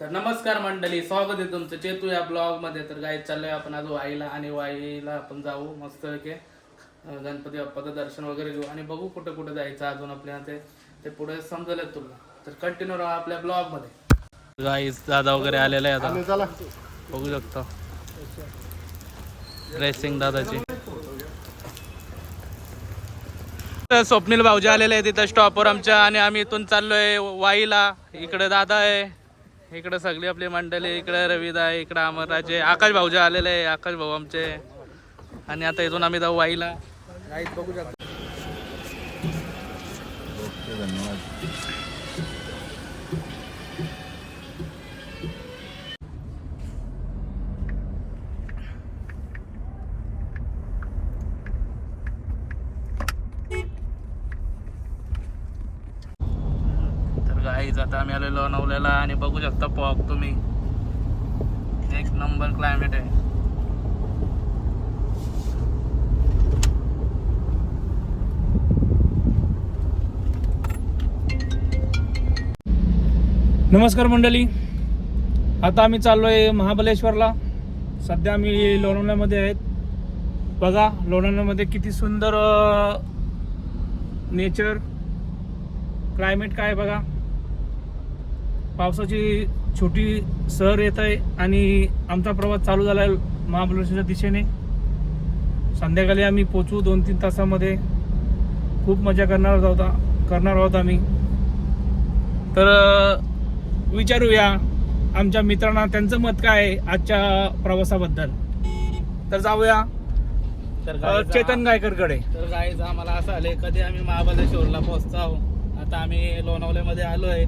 तर नमस्कार मंडळी स्वागत आहे तुमचं चेतू या ब्लॉगमध्ये तर गाईत चाललोय आपण आज वाईला आणि वाईला आपण जाऊ मस्त गणपती बाप्पाचं दर्शन वगैरे घेऊ. आणि बघू कुठे कुठे जायचं अजून आपल्याला ते ते पुढे समजेल तुला. तर कंटिन्यू राहा आपल्या ब्लॉगमध्ये गाईस दादा वगैरे आलेला आहे आता. चला. बघू शकता. ड्रेसिंग दादाची. स्वप्नील भाऊजी आलेले आहे तिथं स्टॉपवर आमच्या. आणि आम्ही इथून चाललोय वाईला. इकडे दादा आहे. इकडे सगळी आपली मंडळी इकडे रविदा आहे इकडे अमरराजे आकाश भाऊजी आलेले आहे आकाश भाऊ आमचे. आणि आता इथून आम्ही जाऊ वाईला. बघू शकता. आता आम्ही आलो लोणावल्याला आणि बघू शकता पॉक तुम्ही. एक नंबर क्लायमेट आहे. नमस्कार मंडळी. आता आम्ही चाललो आहे महाबलेश्वरला. सध्या आम्ही लोणावल्यामध्ये आहेत. बघा लोणावल्यामध्ये किती सुंदर नेचर क्लायमेट काय आहे बघा. पावसाची छोटी सहर येत आहे आणि आमचा प्रवास चालू झाला आहे महाबलेश्वरच्या दिशेने. संध्याकाळी आम्ही पोचू दोन तीन तासामध्ये. खूप मजा करणार आहोत करणार आहोत आम्ही. तर विचारूया आमच्या मित्रांना त्यांचं मत काय आहे आजच्या प्रवासाबद्दल? तर जाऊया. तर चेतन गायकरकडे. तर गाईज आम्हाला असं आलंय कधी आम्ही महाबलेश्वरला पोहोचतो आहोत. आता आम्ही लोणावल्यामध्ये आलो आहे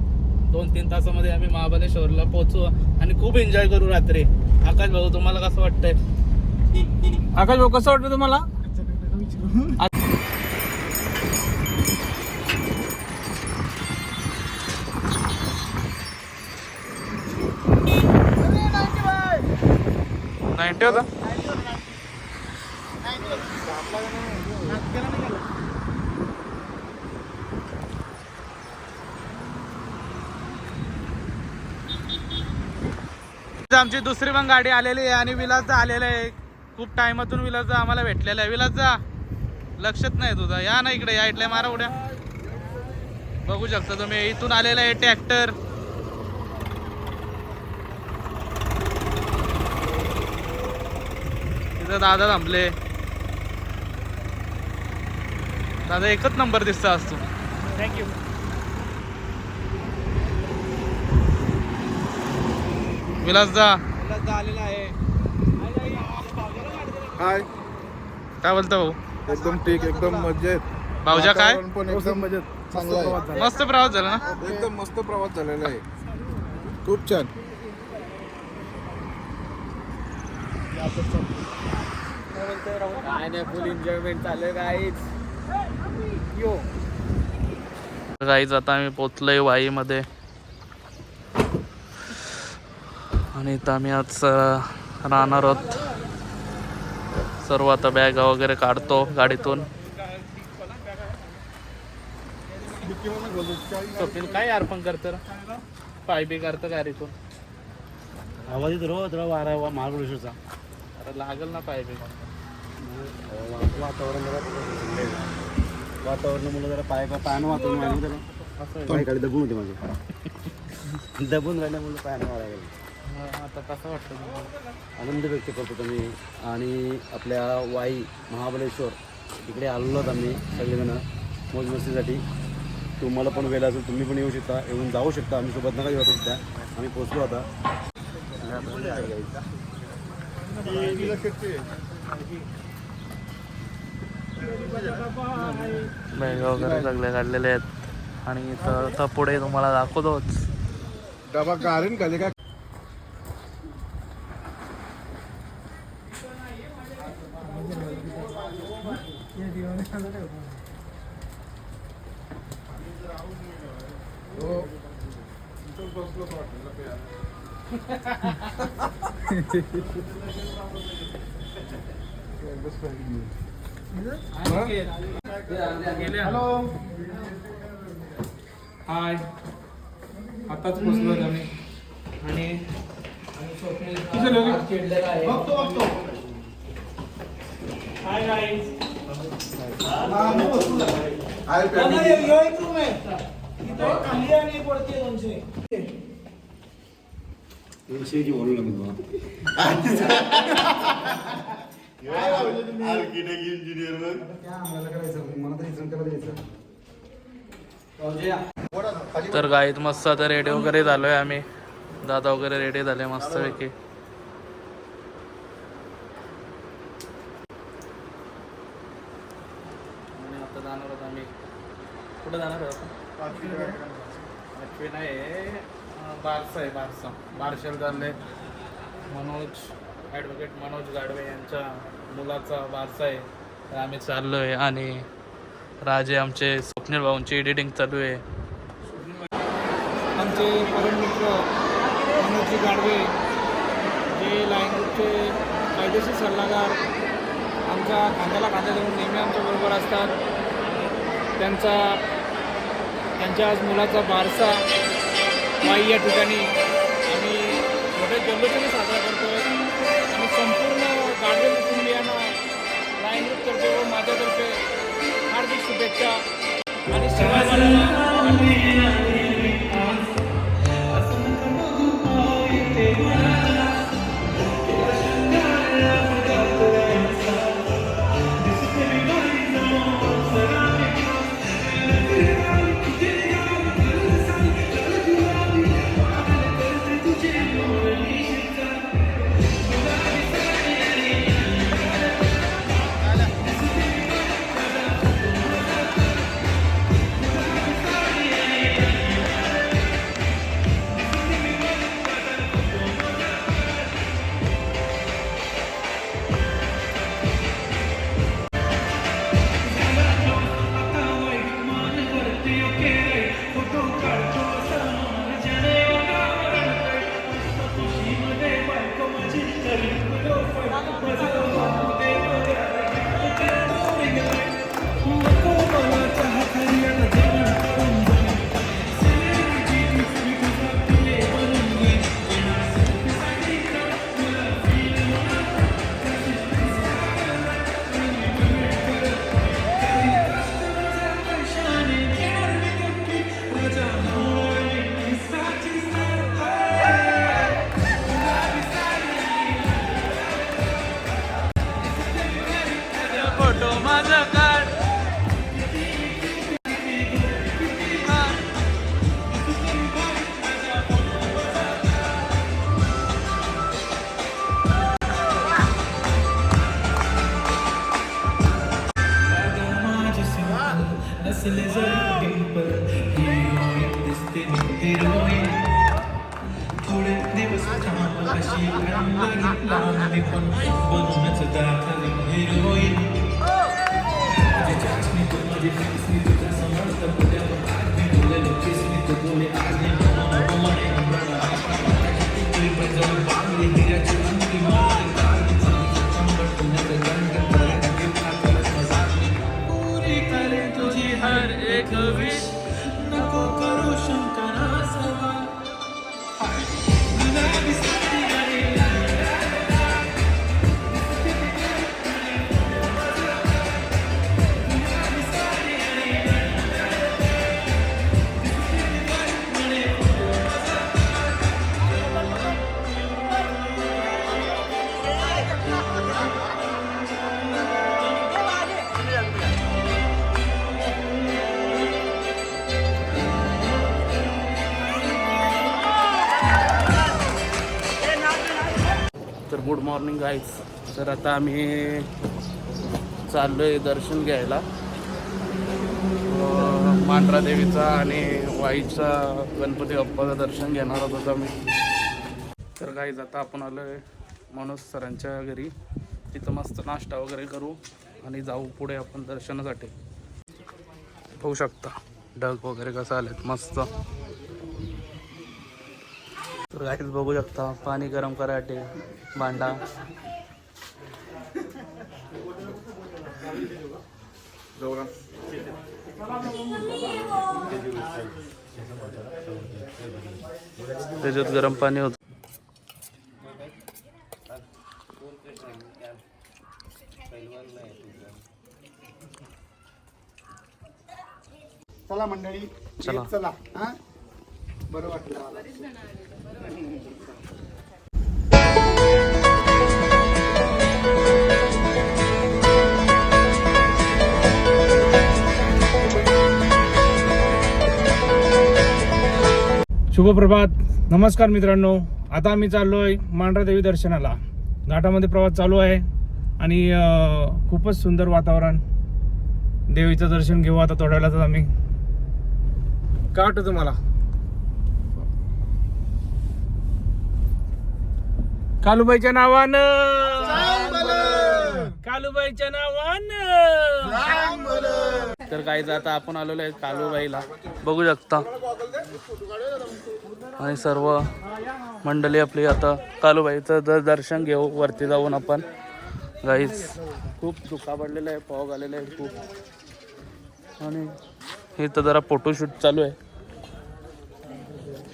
दोन तीन तासामध्ये आम्ही महाबलेश्वरला पोहोचू आणि खूप एन्जॉय करू रात्री. आकाश भाऊ तुम्हाला कसं वाटतंय? आकाश भाऊ कसं वाटतं तुम्हाला? नाईन्टी होता? आमची दुसरी पण गाडी आलेली आहे आणि विलासचा आलेला आहे. खूप टायमातून विलासचा आम्हाला भेटलेला आहे. विलासचा लक्षात नाही तुझा. या ना इकडे या इथल्या मारा उड्या. बघू शकता तुम्ही इथून आलेला आहे ट्रॅक्टर. तिथं दादा थांबले. दादा एकच नंबर दिसता असतो थँक्यू विलास जा आलेला आहे. हाय. काय बोलतो भाऊ? एकदम ठीक एकदम मजेत. भाऊजा काय? वातावरण पण एकदम मजेत. चांगला आहे. मस्त प्रवास झाला ना? एकदम मस्त प्रवास झालेला आहे. खूप छान. काय नाही फुल एन्जॉयमेंट चालू गाईच यो गाईज आता आम्ही पोचलोय वाईमध्ये. आणि इथं आम्ही आज राहणार आहोत. सर्व आता बॅग वगैरे काढतो गाडीतून. काय अर्पण करतं पाय बी करतं गाडीतून. आवाज येतो रो तुला वारा वा महाबळेश्वरचा अरे लागल ना पाय बी वातावरण जरा वातावरणामुळे जरा पाय पायानं वातावरण त्याला असं खाली दबून होते माझे. दबून राहिल्यामुळे पायानं आहे. आता कसं वाटतं? आनंद व्यक्त करतो तुम्ही आणि आपल्या वाई महाबळेश्वर इकडे आलेलो आहोत आम्ही सगळेजण मोजमस्तीसाठी तुम्हाला पण वेळ असेल तुम्ही पण येऊ शकता. येऊन जाऊ शकता. आम्ही सोबत नका येऊ आता सध्या. आम्ही पोचलो आता. बॅग वगैरे सगळे काढलेले आहेत. आणि इथं आता पुढे तुम्हाला दाखवतोच. डबा खाली का हो. इथंच बसलो होतो हॉटेलला प्यायला. एकदाच पाहिजे घेऊन. हॅलो हाय आम्ही आणि हा आहे पॅकिंग. तर गाईत मस्त आता रेडी वगैरे झालोय आम्ही. दादा वगैरे रेडी झाले मस्त पैकी आणि आता जाणार आहोत आम्ही. कुठे जाणार आहोत आठवी नाही. बारसा आहे बारसा. मार्शल चालले मनोज ॲडव्होकेट मनोज गाडवे यांच्या मुलाचा बारसा आहे. तर आम्ही चाललो आहे आणि राजे आमचे स्वप्नील भाऊंची एडिटिंग चालू आहे. आमचे परम मित्र मनोजी गाडवे जे लाईनचे कायदेशीर सल्लागार आमच्या खांद्याला खांदा देऊन नेहमी आमच्याबरोबर असतात. त्यांचा त्यांच्या आज मुलाचा बारसा बाई या ठिकाणी आम्ही मोठ्या जल्लोषाने साजरा करतो आणि संपूर्ण गाडवे कुटुंबियांना लाईन करतो व माझ्यातर्फे हार्दिक शुभेच्छा. आणि शिवाजी थांब अशी लागली लावली पण बनूनच दाखली हिरोईन माझी चाचणी तू माझी चाचणी तुझा समर्थ पुढ्यावर आज मी बोललेलो किसमी तर आता आम्ही चाललोय दर्शन घ्यायला. मांढरा देवीचा आणि वाईचा गणपती बाप्पाचं दर्शन घेणार होतो आम्ही. तर काही आता आपण आलोय मनोज सरांच्या घरी. तिथं मस्त नाश्ता वगैरे करू आणि जाऊ पुढे आपण दर्शनासाठी. होऊ शकता ढग वगैरे कसं आलेत मस्त. तर काहीच बघू शकता पाणी गरम करायसाठी भांडा. जाऊ ना त्याच्यात गरम पाणी होतं चला मंडळी चला. चला हा? बरं वाटलं शुभप्रभात. नमस्कार मित्रांनो. आता आम्ही चाललोय मांढरा देवी दर्शनाला. घाटामध्ये प्रवास चालू आहे आणि खूपच सुंदर वातावरण. देवीचं दर्शन घेऊ आता थोड्या वेळातच आम्ही. काय वाटतं तुम्हाला? कालूबाईच्या नावानं. कालूबाईच्या नावानं. तर काही आता आपण आलेलो आहे कालूबाईला. बघू शकता. आणि सर्व मंडळी आपली आता कालूबाईचं द- दर्शन घेऊ वरती जाऊन आपण. गाईच खूप धुका पडलेला आहे फॉग आलेला आहे खूप. आणि इथं जरा फोटोशूट चालू आहे.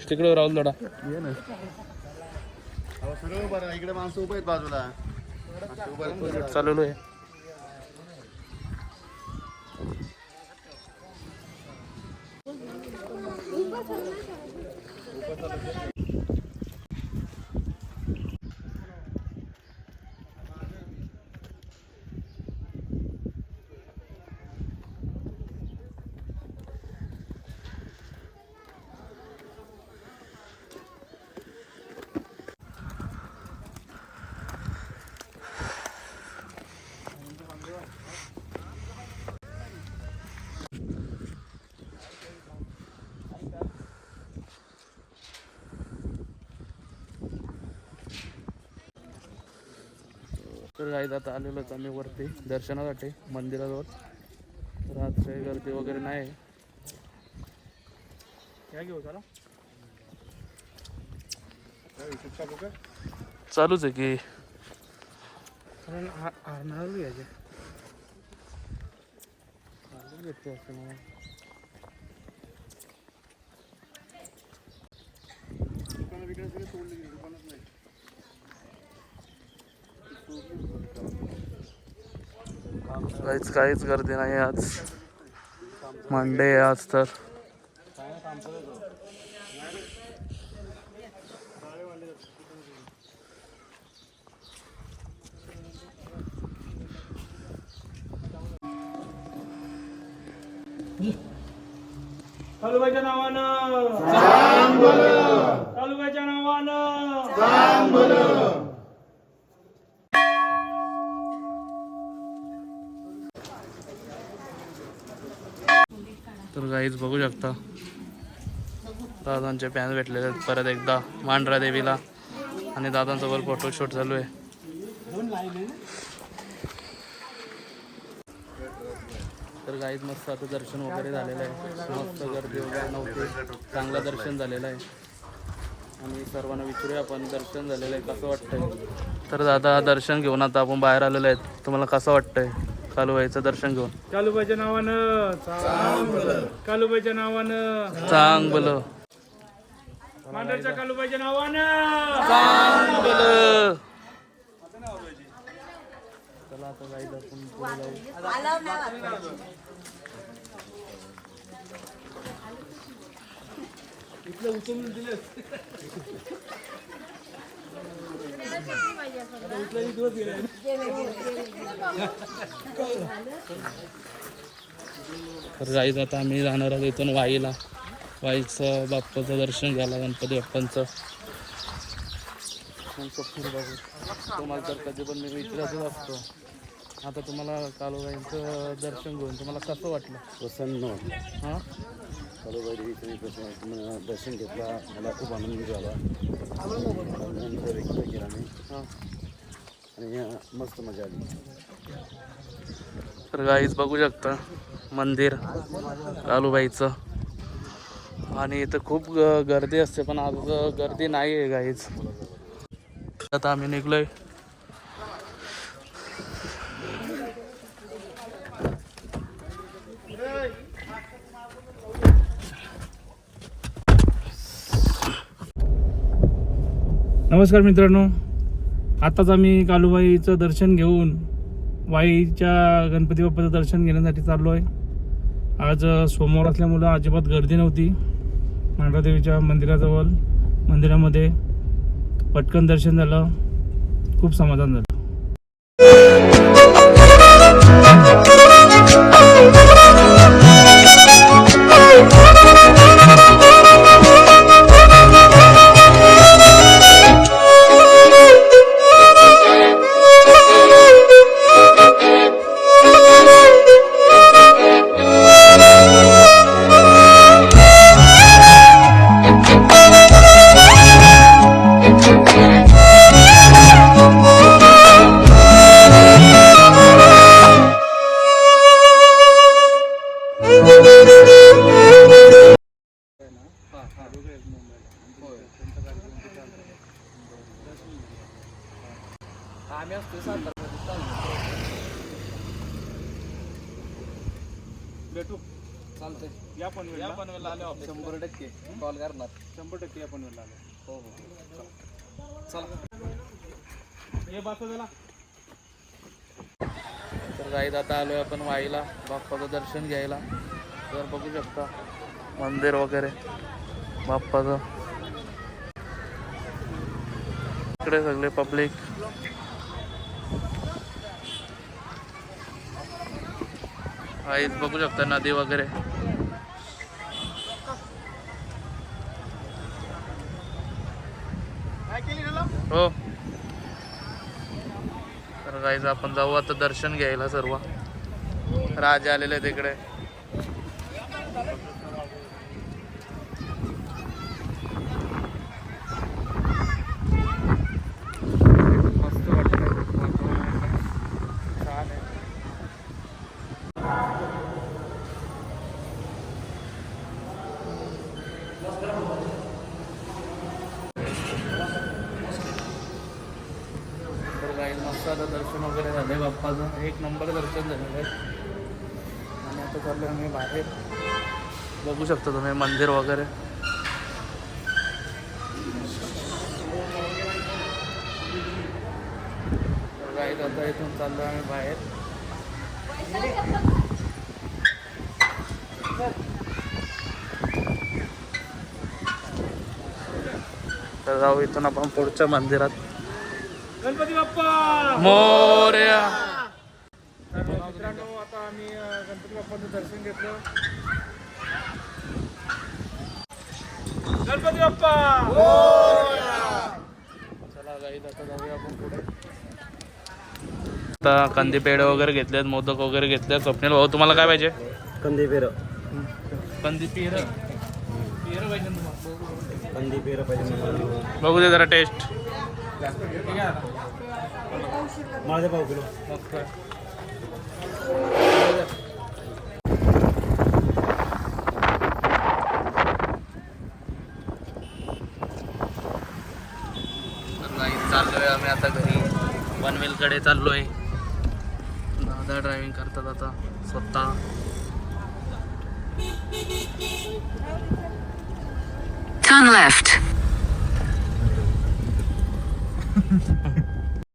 तिकडे राहुल बरं इकडे माणसं उभे आहेत बाजूला. चालू आहे. personaje. तर गाईत आता आलेलोच आम्ही वरती दर्शनासाठी मंदिराजवळ. तर आज काही गर्दी वगैरे नाही. काय घेऊ चला. चालूच आहे की. घेते असं मला. काहीच काहीच गर्दी नाही आज. मंडे आज तर. कालूबाईच्या नावानं. कालूबाईच्या नावानं. तर काहीच बघू शकता. दादांचे फॅन भेटलेले आहेत. परत एकदा मांढरा देवीला आणि दादांसोबत फोटोशूट चालू आहे. तर काहीच मस्त आता दर्शन वगैरे झालेलं आहे. मस्त गर्दी वगैरे नव्हती. चांगलं दर्शन झालेलं आहे. आणि सर्वांना विचारूया आपण दर्शन झालेलं आहे कसं वाटतंय? तर दादा दर्शन घेऊन आता आपण बाहेर आलेलो आहेत. तुम्हाला कसं वाटतंय? कालूबाईचं दर्शन घेऊन. कालूबाईच्या नावानं कालूबाईच्या नावानं चांग बोल मांडरच्या कालूबाईच्या नावानं बोल चला आता जायचं आपण पुढे जाऊ. तर आता आम्ही जाणार आहोत इथून वाईला. वाईचं बाप्पाचं दर्शन घ्यायला गणपती बाप्पांचं. तुम्हाला तर कधी पण मी विचारतच असतो आता तुम्हाला कालोबाईंचं दर्शन घेऊन तुम्हाला कसं वाटलं? प्रसन्न हां? काळूबाई प्रसन्न दर्शन घेतला. मला खूप आनंद झाला. आनंद व्यक्त केला मी. आणि मस्त मजा आली. तर गाईच बघू शकता मंदिर कालूबाईचं आणि इथं खूप गर्दी असते पण आज गर्दी नाही आहे गाईच आता आम्ही निघलोय. नमस्कार मित्रांनो. आताच आम्ही कालूबाईचं दर्शन घेऊन वाईच्या गणपती बाप्पाचं दर्शन घेण्यासाठी चाललो आहे आज सोमवार असल्यामुळं अजिबात गर्दी नव्हती. मांढरादेवीच्या मंदिराजवळ मंदिरामध्ये पटकन दर्शन झालं. खूप समाधान झालं. आले शंभर टक्के. कॉल करणार. शंभर टक्के आलो हो हो. चला. हे झाला तर गाईत आता आलोय आपण वाईला बाप्पाचं दर्शन घ्यायला. तर बघू शकता मंदिर वगैरे बाप्पाचं. इकडे सगळे पब्लिक आईच बघू शकता नदी वगैरे. हो. तर जायचं आपण जाऊ आता दर्शन घ्यायला सर्व. राजा आलेले तिकडे इकडे मस्त वाटतंय वातावरण. छान आहे तर काही मस्त आता दर्शन वगैरे झाले बाप्पाचं एक नंबर दर्शन झालेलं आहे आणि आता चाललो आम्ही बाहेर. बघू शकता तुम्ही मंदिर वगैरे. काही आता इथून चाललो आम्ही बाहेर. तर जाऊ इथून आपण पुढच्या मंदिरात. गणपती बाप्पा! मोर्या! आम्ही गणपती बाप्पाचं दर्शन घेतलं. गणपती बाप्पा! चला गाईत आता जाऊया आपण पुढे. आता कंदी पेढे वगैरे घेतलेत मोदक वगैरे घेतले स्वप्नील भाऊ तुम्हाला काय पाहिजे? कंदी पेर कंदी पेर पेर पाहिजे कंदी पेर पाहिजे मला बघू दे जरा टेस्ट माझे पाव किलो मस्त चाललोय आम्ही आता घरी पनवेलकडे चाललोय दादा ड्रायव्हिंग करतात आता स्वतः Turn left.